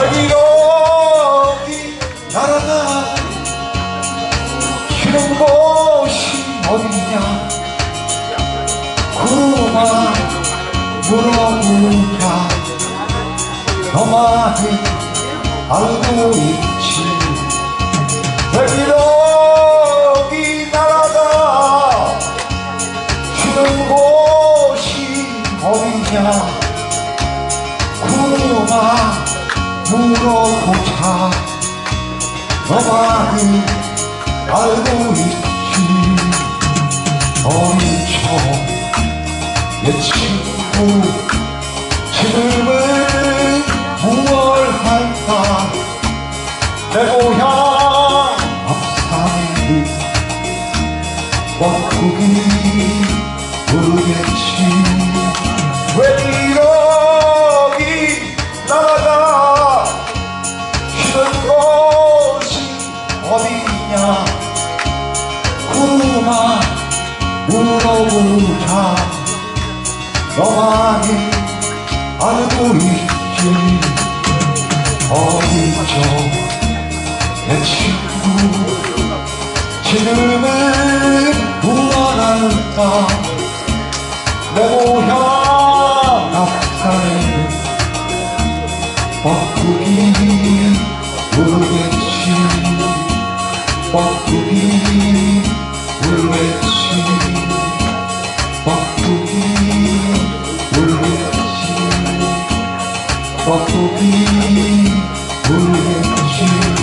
여기 날아가 쉬는 곳이 어디냐? 그만 물어보자 너만이 알고 있지. 여기 날아가 쉬는 곳이 어디냐 물어보자 너만이 알고 있지. 어린 척내 친구 지금은 무얼 할까? 내 고향 앞산이 멍국이 모르겠지 울고만 울어 울자 너만이 알고 있지 어디죠? 내 친구 지금은 무한한 땅내 모양 앞산에 뻐꾸기 모르겠지. 바꾸기 What will be, will it be?